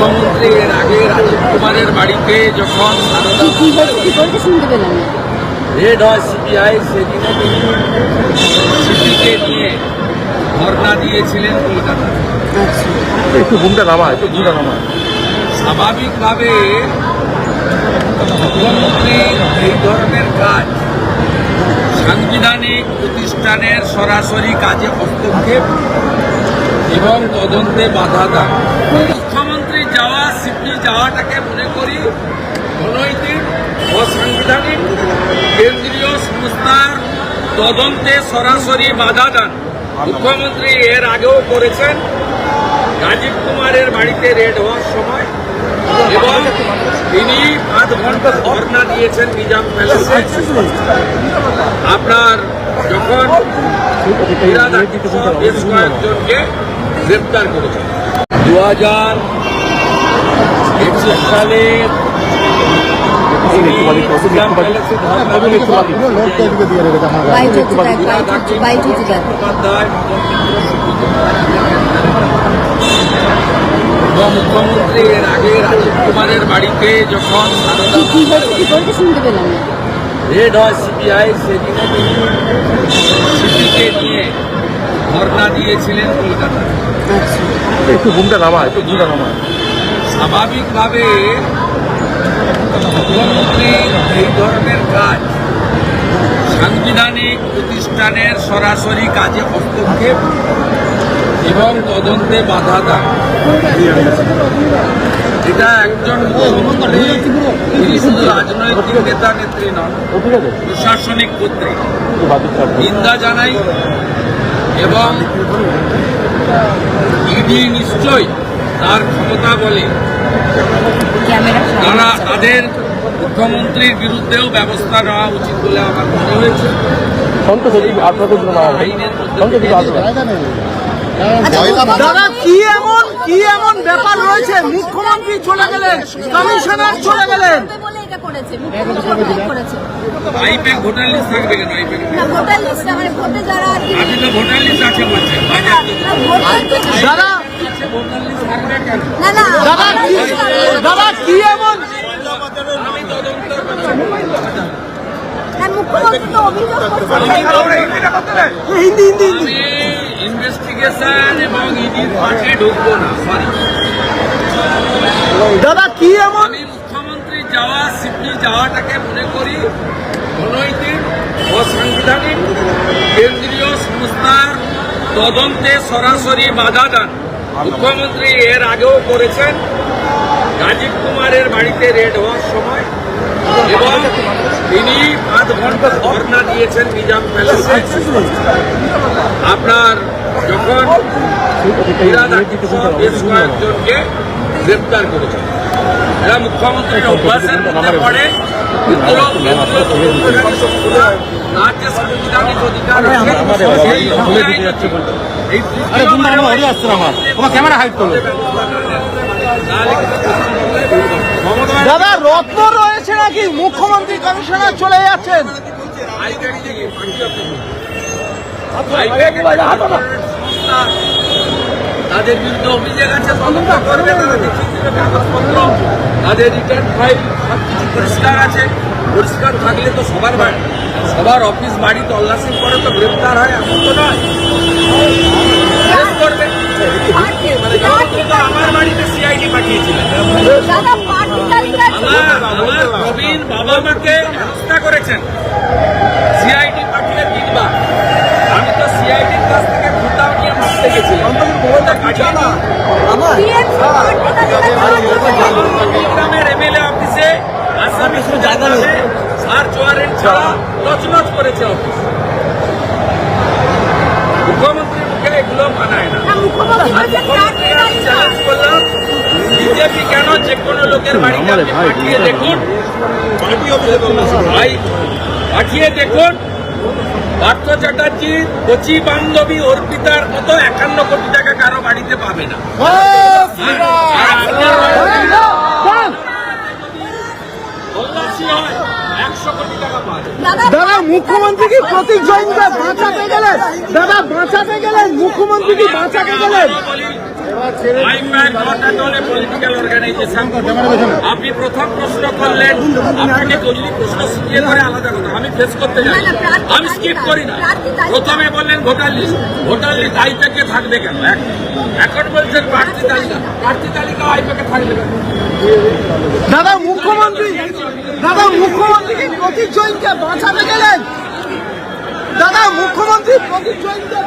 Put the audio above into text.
মুখ্যমন্ত্রী এর আগে রাজীব কুমারের বাড়িতে যখন রেড হয় সিবিআই সেদিনে সিপিকে নিয়ে ধর্ণা দিয়েছিলেন কলকাতায় আচ্ছা। একটু ঘুমটা নামা একটু ঘুমটা নামা। স্বাভাবিকভাবে মুখ্যমন্ত্রী এই ধরনের কাজ সাংবিধানিক প্রতিষ্ঠানের সরাসরি কাজে হস্তক্ষেপ এবং তদন্তে বাধা সিপি যাওয়াটাকে মনে করি অনৈতিক অসাংবিধানিক কেন্দ্রীয় সংস্থার তদন্তে সরাসরি বাধা দেন। মুখ্যমন্ত্রী এর আগেও করেছেন। রাজীব কুমারের বাড়িতে রেড হওয়ার সময় এবং তিনি পাঁচ ঘণ্টা ধর্ণা দিয়েছেন নিজাম প্যালেসে। আপনার যখন বেশ কয়েকজনকে গ্রেপ্তার করেছেন। দু হাজার উপমুখ্যমন্ত্রী এর আগে রাজীব কুমারের বাড়িতে যখন রেড হয় সিবিআই সেদিনে তিনি সিপিকে নিয়ে ধর্ণা দিয়েছিলেন কলকাতায় আচ্ছা। একটু ঘুমটা নামা একটু ঘুমটা নামা স্বাভাবিকভাবে মুখ্যমন্ত্রী এই ধরনের কাজ সাংবিধানিক প্রতিষ্ঠানের সরাসরি কাজে হস্তক্ষেপ এবং তদন্তে বাধা দেয় এটা একজন মুখ্যমন্ত্রী শুধু রাজনৈতিক নেতা, নেত্রী নন, প্রশাসনিক কর্তৃক। নিন্দা জানাই এবং ইডি নিশ্চয়ই তার ক্ষমতা বলে। তারা তাদের মুখ্যমন্ত্রীর বিরুদ্ধেও ব্যবস্থা নেওয়া উচিত বলে আমার মনে হয়েছে। সন্তোষ এদিকে আপনাদের জন্য নামা ভাই আইনের মধ্যে সন্তোষ এদিকে আসবে দাদা কি এমন কি এমন ব্যাপার রয়েছে? মুখ্যমন্ত্রী চলে গেলেন কমিশনার চলে গেলেন। বলে এটা করেছে মুখ্যমন্ত্রী করেছে। আইপ্যাক ভোটার লিস্ট থাকবে কেন ভোটার লিস্ট মানে ভোটে যারা ভোটার লিস্ট আছে দাদা দাদা কি এমন? না, দাদা কি এমন মুখ্যমন্ত্রী যাওয়া সিপি যাওয়াটাকে মনে করি অনৈতিক অসাংবিধানিক কেন্দ্রীয় সংস্থার তদন্তে সরাসরি বাধা দেন। মুখ্যমন্ত্রী এর আগেও করেছেন। রাজীব কুমারের বাড়িতে রেড হওয়ার সময়। এবং তিনি পাঁচ ঘণ্টা ধর্ণা দিয়েছেন নিজাম প্যালেসে। আপনার যখন বেশ কয়েকজনকে গ্রেপ্তার করেছেন। এরা মুখ্যমন্ত্রীর অভ্যাসের মধ্যে পড়ে। সংস্থা দাদা, রত্ন রয়েছে নাকি মুখ্যমন্ত্রী কমিশনার চলে যাচ্ছেন। তাদের বিরুদ্ধে অভিযোগ আছে, তদন্ত করবে তারা তাদের রিটার্ন ফাইল সব কিছু পরিষ্কার আছে পরিষ্কার থাকলে তো সবার বাড়ি সবার অফিস বাড়ি তল্লাশি করে তো গ্রেপ্তার হয় এমন তো নয় করবে। মানে আমার বাড়িতে সিআইডি পাঠিয়েছিলেন আমার প্রবীণ বাবা মাকে হেনস্থা করেছেন সিআইডি পাঠিয়ে তিনবার আমি তো সিআইডির কাছ থেকে ভোটাও নিয়ে মারতে গেছিলাম আসামি জানালে সার্চ ওয়ারেন্ট ছাড়া তছনছ করেছে অফিস মুখ্যমন্ত্রীর মুখে এগুলো মানায় না। চ্যালেঞ্জ করলাম বিজেপি কেন যে কোনো লোকের বাড়িতে আপনি পাঠিয়ে দেখুন। ভাই পাঠিয়ে দেখুন। পার্থ চ্যাটার্জির কচি বান্ধবী অর্পিতার মতো একান্ন কোটি টাকা কারও বাড়িতে পাবে না আর আপনার তল্লাশি হয় একশো কোটি টাকা পাবে দাদা মুখ্যমন্ত্রী কি প্রতীক জৈনকে বাঁচাতে গেলেন। দাদা বাঁচাতে গেলেন মুখ্যমন্ত্রী কি বাঁচাতে গেলেন। বলি IPAC not at all a political organisation আপনি প্রথম প্রশ্ন করলেন আপনাকে দলীয় প্রশ্ন শিখিয়ে করে আলাদা কথা। আমি ফেস করতে স্কিপ করি না। প্রথমে বললেন ভোটার লিস্ট ভোটার লিস্ট আইপ্যাকে থাকবে কেন? এক- এখন বলছেন প্রার্থী তালিকা। প্রার্থী তালিকা আইপ্যাকে থাকবে কেন? দাদা প্রদীপ জৈনকে বাঁচাতে গেলেন। দাদা মুখ্যমন্ত্রী প্রদীপ জৈনকে